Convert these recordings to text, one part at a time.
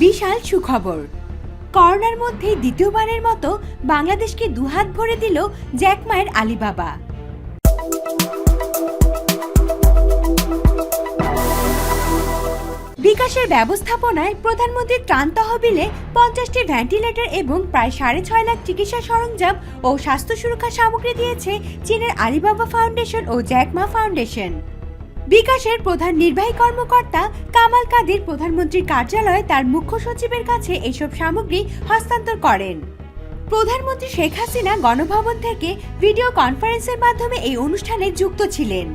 বিশাল সুখবর। করোনার মধ্যে দ্বিতীয়বারের মতো বাংলাদেশকে দুহাত ভরে দিল জ্যাকমায়ের আলিবাবা। বিকাশের ব্যবস্থাপনায় প্রধানমন্ত্রীর ত্রাণ তহবিলে পঞ্চাশটি ভেন্টিলেটর এবং প্রায় সাড়ে ছয় লাখ চিকিৎসা সরঞ্জাম ও স্বাস্থ্য সুরক্ষা সামগ্রী দিয়েছে চীনের আলিবাবা ফাউন্ডেশন ও জ্যাকমা ফাউন্ডেশন। বিকাশের প্রধান নির্বাহী কর্মকর্তা কামাল কাদির প্রধানমন্ত্রীর কার্যালয়ে তার মুখ্য সচিবের কাছে এসব সামগ্রী হস্তান্তর করেন। প্রধানমন্ত্রী শেখ হাসিনা গণভবন থেকে ভিডিও কনফারেন্সের মাধ্যমে এই অনুষ্ঠানে যুক্ত ছিলেন।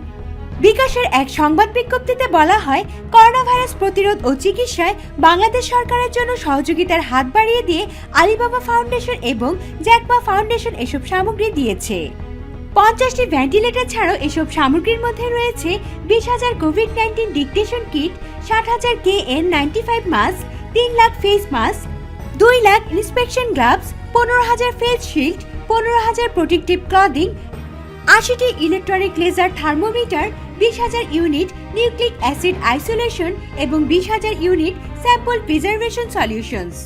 বিকাশের এক সংবাদ বিজ্ঞপ্তিতে বলা হয় করোনা ভাইরাস প্রতিরোধ ও চিকিৎসায় বাংলাদেশ সরকারের জন্য সহযোগিতার হাত বাড়িয়ে দিয়ে আলিবাবা ফাউন্ডেশন এবং জ্যাকমা ফাউন্ডেশন এসব সামগ্রী দিয়েছে। পঞ্চাশটি ভেন্টিলেটর ছাড়াও এসব সামগ্রীর মধ্যে রয়েছে বিশ হাজার কোভিড নাইন্টিন ডিকটেশন কিট, ষাট হাজার K N ninety five mask, তিন লাখ ফেস মাস্ক, দুই লাখ ইন্সপেকশন গ্লাভস, পনেরো হাজার ফেস শিল্ড, পনেরো হাজার প্রোটেক্টিভ ক্লদিং, আশিটি ইলেকট্রনিক লেজার থার্মোমিটার, বিশ হাজার ইউনিট নিউক্লিক অ্যাসিড আইসোলেশন এবং বিশ হাজার ইউনিট স্যাম্পল প্রিজার্ভেশন সলিউশনস।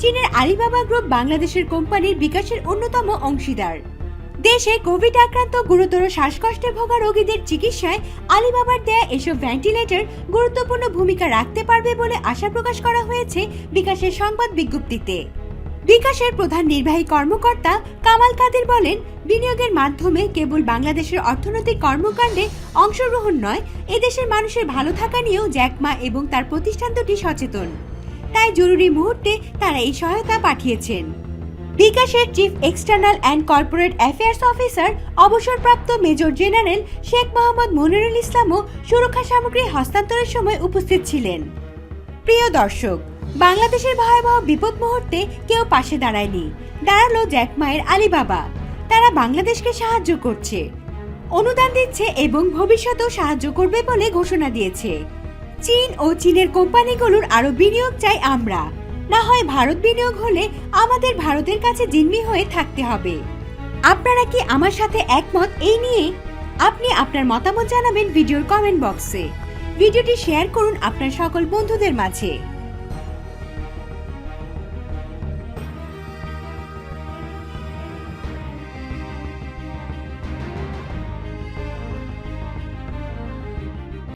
চীনের আলিবাবা গ্রুপ বাংলাদেশের কোম্পানির বিকাশের অন্যতম অংশীদার। দেশে কোভিড আক্রান্ত, গুরুতর শ্বাসকষ্টে ভোগা রোগীদের চিকিৎসায় আলিবাবার দেয়া এসব ভেন্টিলেটর গুরুত্বপূর্ণ ভূমিকা রাখতে পারবে বলে আশা প্রকাশ করা হয়েছে বিকাশের সংবাদ বিজ্ঞপ্তিতে। বিকাশের প্রধান নির্বাহী কর্মকর্তা কামাল কাদের বলেন, বিনিয়োগের মাধ্যমে কেবল বাংলাদেশের অর্থনৈতিক কর্মকাণ্ডে অংশগ্রহণ নয়, এদেশের মানুষের ভালো থাকা নিয়েও জ্যাকমা এবং তার প্রতিষ্ঠান দুটি সচেতন। তাই জরুরি মুহূর্তে তারা এই সহায়তা পাঠিয়েছেন। বিকাশের chief external and corporate affairs officer অবসরপ্রাপ্ত মেজর জেনারেল শেখ মোহাম্মদ মনিরুল ইসলামও সুরক্ষা সামগ্রী হস্তান্তরের সময় উপস্থিত ছিলেন। প্রিয় দর্শক, বাংলাদেশের ভয়াবহ বিপদ মুহূর্তে কেউ পাশে দাঁড়ায়নি। দাঁড়াল জ্যাকমায়ের আলিবাবা তারা বাংলাদেশকে সাহায্য করছে। অনুদান দিচ্ছে এবং ভবিষ্যতেও সাহায্য করবে বলে ঘোষণা দিয়েছে। চীন ও চীনের কোম্পানিগুলোর আরও বিনিয়োগ চাই আমরা। না হয় ভারত বিনিয়োগ হলে আমাদের ভারতের কাছে জিম্মি হয়ে থাকতে হবে। আপনারা কি আমার সাথে একমত এই নিয়ে? আপনি আপনার মতামত জানাবেন ভিডিওর কমেন্ট বক্সে ভিডিওটি শেয়ার করুন আপনার সকল বন্ধুদের মাঝে।